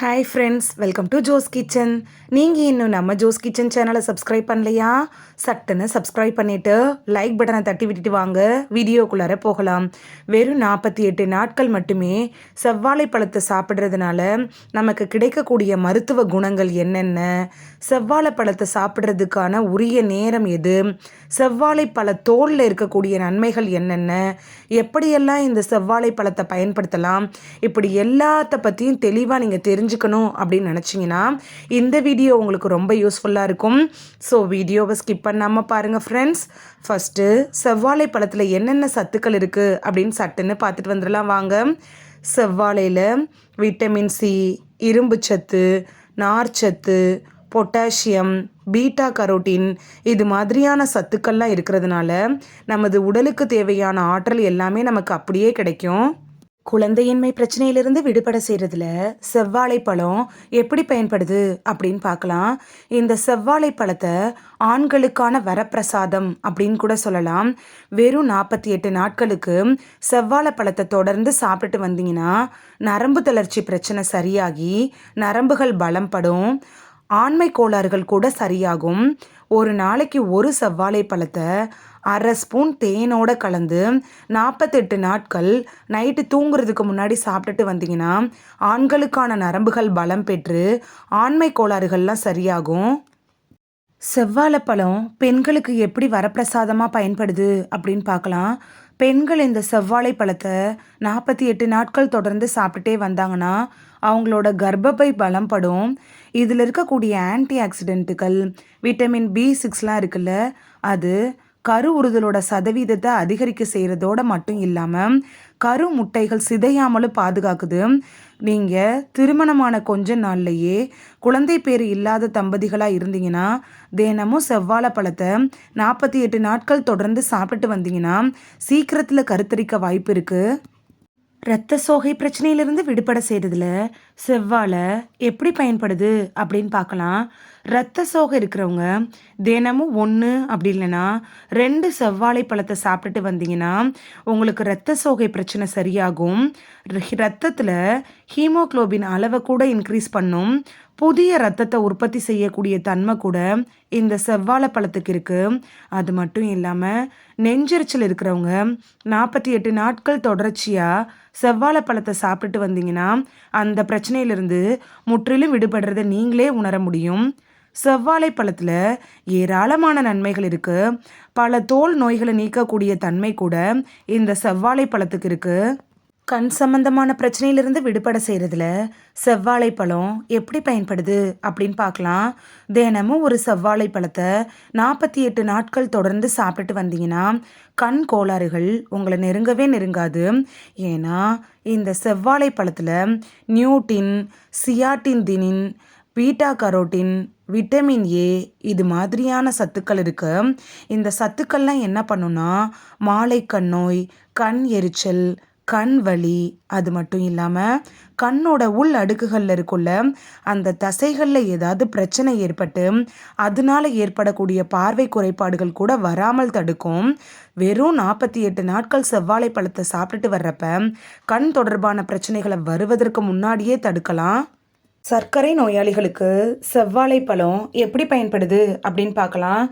Hi friends welcome to Jo's kitchen நீங்கள் இன்னும் நம்ம ஜோஸ் கிச்சன் சேனலை சப்ஸ்கிரைப் பண்ணலையா? சட்டுன்னு சப்ஸ்கிரைப் பண்ணிவிட்டு லைக் பட்டனை தட்டி விட்டுட்டு வாங்க. வீடியோக்குள்ளார போகலாம். வெறும் நாற்பத்தி எட்டு நாட்கள் மட்டுமே செவ்வாழை பழத்தை சாப்பிட்றதுனால நமக்கு கிடைக்கக்கூடிய மருத்துவ குணங்கள் என்னென்ன? செவ்வாழை பழத்தை சாப்பிட்றதுக்கான உரிய நேரம் எது? செவ்வாழை பழ தோலில் இருக்கக்கூடிய நன்மைகள் என்னென்ன? எப்படியெல்லாம் இந்த செவ்வாழை பழத்தை பயன்படுத்தலாம்? இப்படி எல்லாத்த பற்றியும் தெளிவாக நீங்கள் தெரிஞ்சு தெரிஞ்சுக்கணும் அப்படின்னு நினச்சிங்கன்னா இந்த வீடியோ உங்களுக்கு ரொம்ப யூஸ்ஃபுல்லாக இருக்கும். ஸோ வீடியோவை ஸ்கிப் பண்ணாமல் பாருங்கள் ஃப்ரெண்ட்ஸ் ஃபஸ்ட்டு செவ்வாழை பழத்தில் என்னென்ன சத்துக்கள் இருக்குது அப்படின்னு சட்டுன்னு பார்த்துட்டு வந்துடலாம் வாங்க. செவ்வாழையில் விட்டமின் சி இரும்பு சத்து நார்ச்சத்து பொட்டாசியம் பீட்டா கரோட்டின் இது மாதிரியான சத்துக்கள்லாம் இருக்கிறதுனால நமது உடலுக்கு தேவையான ஆற்றல் எல்லாமே நமக்கு அப்படியே கிடைக்கும். குழந்தையின்மை பிரச்சனையிலிருந்து விடுபட செய்கிறதுல செவ்வாழை பழம் எப்படி பயன்படுது அப்படின்னு பார்க்கலாம். இந்த செவ்வாழை பழத்தை ஆண்களுக்கான வரப்பிரசாதம் அப்படின்னு கூட சொல்லலாம். வெறும் நாற்பத்தி எட்டு நாட்களுக்கு செவ்வாழை பழத்தை தொடர்ந்து சாப்பிட்டுட்டு வந்தீங்கன்னா நரம்பு தளர்ச்சி பிரச்சனை சரியாகி நரம்புகள் பலம் படும் ஆண்மை கோளாறுகள் கூட சரியாகும். ஒரு நாளைக்கு ஒரு செவ்வாழை பழத்தை அரை ஸ்பூன் தேனோட கலந்து நாற்பத்தெட்டு நாட்கள் நைட்டு தூங்குறதுக்கு முன்னாடி சாப்பிட்டுட்டு வந்தீங்கன்னா ஆண்களுக்கான நரம்புகள் பலம் பெற்று ஆண்மை கோளாறுகள்லாம் சரியாகும். செவ்வாழைப்பழம் பெண்களுக்கு எப்படி வரப்பிரசாதமாக பயன்படுது அப்படின்னு பார்க்கலாம். பெண்கள் இந்த செவ்வாழை பழத்தை நாற்பத்தி எட்டு நாட்கள் தொடர்ந்து சாப்பிட்டுட்டே வந்தாங்கன்னா அவங்களோட கர்ப்பப்பை பலம்படும் இதில் இருக்கக்கூடிய ஆன்டி ஆக்சிடென்ட்டுகள் விட்டமின் பி சிக்ஸ்லாம் இருக்குல்ல அது கரு உறுதலோட சதவீதத்தை அதிகரிக்க செய்கிறதோட மட்டும் இல்லாமல் கரு முட்டைகள் சிதையாமலும் பாதுகாக்குது. நீங்கள் திருமணமான கொஞ்ச நாள்லையே குழந்தை பேர் இல்லாத தம்பதிகளாக இருந்தீங்கன்னா தினமும் செவ்வாழை பழத்தை நாற்பத்தி எட்டு நாட்கள் தொடர்ந்து சாப்பிட்டு வந்தீங்கன்னா சீக்கிரத்தில் கருத்தரிக்க வாய்ப்பு இருக்குது இரத்த சோகை பிரச்சனையிலிருந்து விடுபட செய்கிறதுல செவ்வாழை எப்படி பயன்படுது அப்படின்னு பார்க்கலாம். இரத்த சோகை இருக்கிறவங்க தினமும் ஒன்று அப்படி இல்லைன்னா ரெண்டு செவ்வாழை பழத்தை சாப்பிட்டுட்டு வந்தீங்கன்னா உங்களுக்கு இரத்த சோகை பிரச்சனை சரியாகும். ரத்தத்தில் ஹீமோக்ளோபின் அளவை கூட இன்க்ரீஸ் பண்ணும். புதிய ரத்தத்தை உற்பத்தி செய்யக்கூடிய தன்மை கூட இந்த செவ்வாழை பழத்துக்கு இருக்குது அது மட்டும் இல்லாமல் நெஞ்செரிச்சல் இருக்கிறவங்க நாற்பத்தி எட்டு நாட்கள் தொடர்ச்சியாக செவ்வாழை பழத்தை சாப்பிட்டுட்டு வந்தீங்கன்னா அந்த பிரச்சனையிலிருந்து முற்றிலும் விடுபடுறதை நீங்களே உணர முடியும். செவ்வாழை பழத்தில் ஏராளமான நன்மைகள் இருக்குது பல தோல் நோய்களை நீக்கக்கூடிய தன்மை கூட இந்த செவ்வாழை பழத்துக்கு இருக்குது கண் சம்பந்தமான பிரச்சனையிலிருந்து விடுபட செய்கிறதுல செவ்வாழை பழம் எப்படி பயன்படுது அப்படின்னு பார்க்கலாம். தினமும் ஒரு செவ்வாழை பழத்தை நாற்பத்தி எட்டு நாட்கள் தொடர்ந்து சாப்பிட்டுட்டு வந்தீங்கன்னா கண் கோளாறுகள் உங்களை நெருங்கவே நெருங்காது. ஏன்னா இந்த செவ்வாழை பழத்தில் நியூட்டின் சியாட்டின் தினின் பீட்டா கரோட்டின் விட்டமின் ஏ இது மாதிரியான சத்துக்கள் இருக்கு. இந்த சத்துக்கள்லாம் என்ன பண்ணுன்னா மாலை கண் நோய் கண் எரிச்சல் கண் வலி அது மட்டும் இல்லாமல் கண்ணோட உள் அடுக்குகளில் இருக்குள்ள அந்த தசைகளில் ஏதாவது பிரச்சனை ஏற்பட்டு அதனால ஏற்படக்கூடிய பார்வை குறைபாடுகள் கூட வராமல் தடுக்கும். வெறும் நாற்பத்தி எட்டு நாட்கள் செவ்வாழை பழத்தை சாப்பிட்டுட்டு வர்றப்ப கண் தொடர்பான பிரச்சனைகளை வருவதற்கு முன்னாடியே தடுக்கலாம். சர்க்கரை நோயாளிகளுக்கு செவ்வாழை பழம் எப்படி பயன்படுது அப்படின்னு பார்க்கலாம்.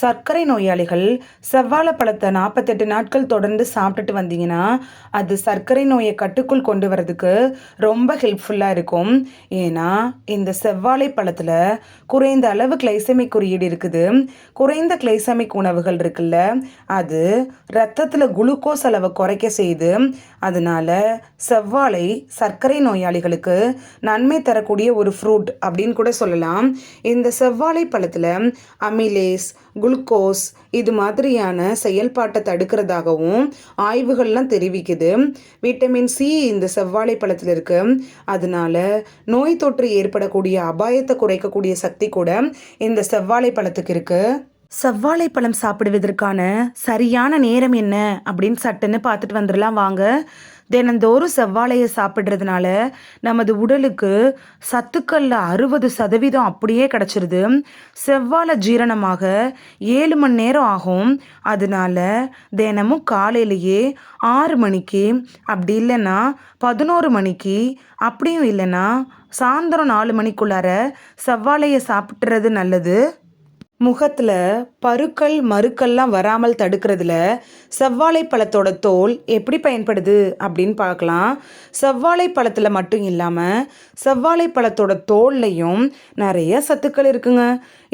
சர்க்கரை நோயாளிகள் செவ்வாழை பழத்தை நாற்பத்தெட்டு நாட்கள் தொடர்ந்து சாப்பிட்டுட்டு வந்தீங்கன்னா அது சர்க்கரை நோயை கட்டுக்குள் கொண்டு வரதுக்கு ரொம்ப ஹெல்ப்ஃபுல்லாக இருக்கும். ஏன்னா இந்த செவ்வாழை பழத்தில் குறைந்த அளவு கிளைசமிக் குறியீடு இருக்குது. குறைந்த கிளைசமிக் உணவுகள் இருக்குல்ல அது ரத்தத்தில் குளுக்கோஸ் அளவை குறைக்க செய்து அதனால செவ்வாழை சர்க்கரை நோயாளிகளுக்கு நன்மை தரக்கூடிய இருக்கக்கூடிய ஒரு ஃப்ரூட் அப்படின்னு கூட சொல்லலாம். இந்த செவ்வாழை பழத்தில் அமிலேஸ் குளுக்கோஸ் இது மாதிரியான செயல்பாட்டை தடுக்கிறதாகவும் ஆய்வுகள்லாம் தெரிவிக்குது. விட்டமின் சி இந்த செவ்வாழை பழத்தில் இருக்கு. அதனால நோய் தொற்று ஏற்படக்கூடிய அபாயத்தை குறைக்கக்கூடிய சக்தி கூட இந்த செவ்வாழை பழத்துக்கு இருக்குது செவ்வாழை பழம் சாப்பிடுவதற்கான சரியான நேரம் என்ன அப்படின்னு சட்டுன்னு பார்த்துட்டு வந்துடலாம் வாங்க. தினந்தோறும் செவ்வாழையை சாப்பிட்றதுனால நமது உடலுக்கு சத்துக்களில் அறுபது சதவீதம் அப்படியே கிடச்சிருது. செவ்வாழை ஜீரணமாக ஏழு மணி நேரம் ஆகும். அதனால தினமும் காலையிலேயே ஆறு மணிக்கு அப்படி இல்லைன்னா பதினோரு மணிக்கு அப்படியும் இல்லைன்னா சாயந்தரம் நாலு மணிக்குள்ளார செவ்வாழையை சாப்பிட்றது நல்லது. முகத்தில் பருக்கள் மருக்கள்லாம் வராமல் தடுக்கிறதுல செவ்வாழை பழத்தோட தோல் எப்படி பயன்படுது அப்படின்னு பார்க்கலாம். செவ்வாழை பழத்தில் மட்டும் இல்லாமல் செவ்வாழை பழத்தோட தோல்லையும் நிறைய சத்துக்கள் இருக்குங்க.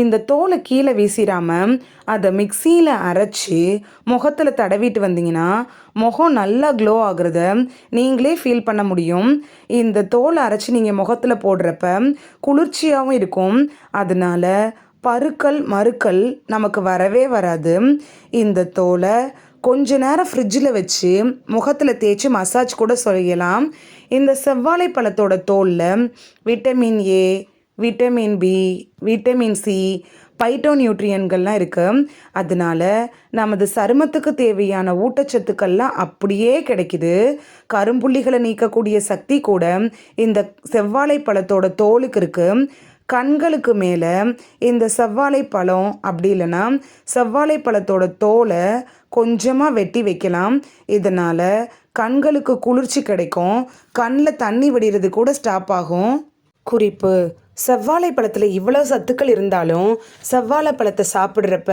இந்த தோலை கீழே வீசிடாமல் அதை மிக்சியில் அரைச்சி முகத்தில் தடவிட்டு வந்தீங்கன்னா முகம் நல்லா க்ளோ ஆகுறத நீங்களே ஃபீல் பண்ண முடியும். இந்த தோலை அரைச்சி நீங்கள் முகத்தில் போடுறப்ப குளிர்ச்சியாகவும் இருக்கும். அதனால பருக்கள் மருக்கள் நமக்கு வரவே வராது. இந்த தோலை கொஞ்ச நேரம் ஃப்ரிட்ஜில் வச்சு முகத்தில் தேய்ச்சி மசாஜ் கூட சொல்லலாம் இந்த செவ்வாழை பழத்தோட தோலில் vitamin A vitamin B vitamin C phyto நியூட்ரியன்கள்லாம் இருக்குது அதனால நமது சருமத்துக்கு தேவையான ஊட்டச்சத்துக்கள்லாம் அப்படியே கிடைக்குது. கரும்புள்ளிகளை நீக்கக்கூடிய சக்தி கூட இந்த செவ்வாழை பழத்தோட தோலுக்கு இருக்குது கண்களுக்கு மேலே இந்த செவ்வாழை பழம் அப்படி இல்லைன்னா செவ்வாழை பழத்தோட தோலை கொஞ்சமாக வெட்டி வைக்கலாம். இதனால் கண்களுக்கு குளிர்ச்சி கிடைக்கும். கண்ணில் தண்ணி வடிகிறது கூட ஸ்டாப் ஆகும். குறிப்பு செவ்வாழை பழத்தில் இவ்வளோ சத்துக்கள் இருந்தாலும் செவ்வாழை பழத்தை சாப்பிட்றப்ப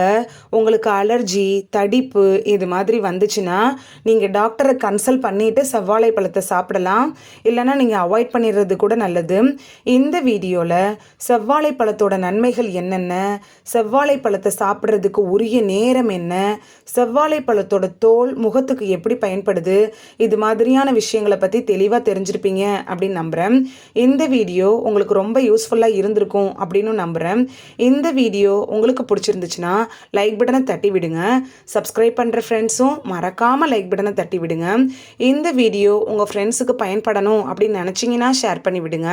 உங்களுக்கு அலர்ஜி தடிப்பு இது மாதிரி வந்துச்சுன்னா நீங்கள் டாக்டரை கன்சல்ட் பண்ணிவிட்டு செவ்வாழை பழத்தை சாப்பிடலாம். இல்லைன்னா நீங்கள் அவாய்ட் பண்ணிடுறது கூட நல்லது. இந்த வீடியோவில் செவ்வாழை பழத்தோட நன்மைகள் என்னென்ன செவ்வாழை பழத்தை சாப்பிட்றதுக்கு உரிய நேரம் என்ன செவ்வாழை பழத்தோட தோல் முகத்துக்கு எப்படி பயன்படுது இது மாதிரியான விஷயங்களை பற்றி தெளிவாக தெரிஞ்சிருப்பீங்க அப்படின்னு நம்புகிறேன் இந்த வீடியோ உங்களுக்கு ரொம்ப யூஸ்ஃபுல் யூஸ்ஃபுல்லாக இருந்திருக்கும் அப்படின்னு நம்புகிறேன் இந்த வீடியோ உங்களுக்கு பிடிச்சிருந்துச்சுன்னா லைக் பட்டனை தட்டி விடுங்க. சப்ஸ்கிரைப் பண்ணுற ஃப்ரெண்ட்ஸும் மறக்காமல் லைக் பட்டனை தட்டி விடுங்க. இந்த வீடியோ உங்கள் ஃப்ரெண்ட்ஸுக்கு பயன்படணும் அப்படின்னு நினச்சிங்கன்னா ஷேர் பண்ணி விடுங்க.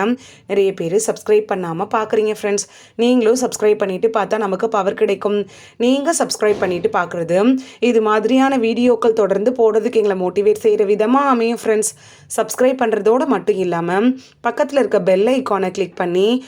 நிறைய பேர் சப்ஸ்கிரைப் பண்ணாமல் பார்க்குறீங்க ஃப்ரெண்ட்ஸ் நீங்களும் சப்ஸ்கிரைப் பண்ணிவிட்டு பார்த்தா நமக்கு பவர் கிடைக்கும். நீங்கள் சப்ஸ்கிரைப் பண்ணிவிட்டு பார்க்குறது இது மாதிரியான வீடியோக்கள் தொடர்ந்து போடுறதுக்கு எங்களை மோட்டிவேட் செய்கிற விதமாக அமையும் ஃப்ரெண்ட்ஸ் சப்ஸ்கிரைப் பண்ணுறதோடு மட்டும் இல்லாமல் பக்கத்தில் இருக்க பெல் ஐக்கானை கிளிக் பண்ணி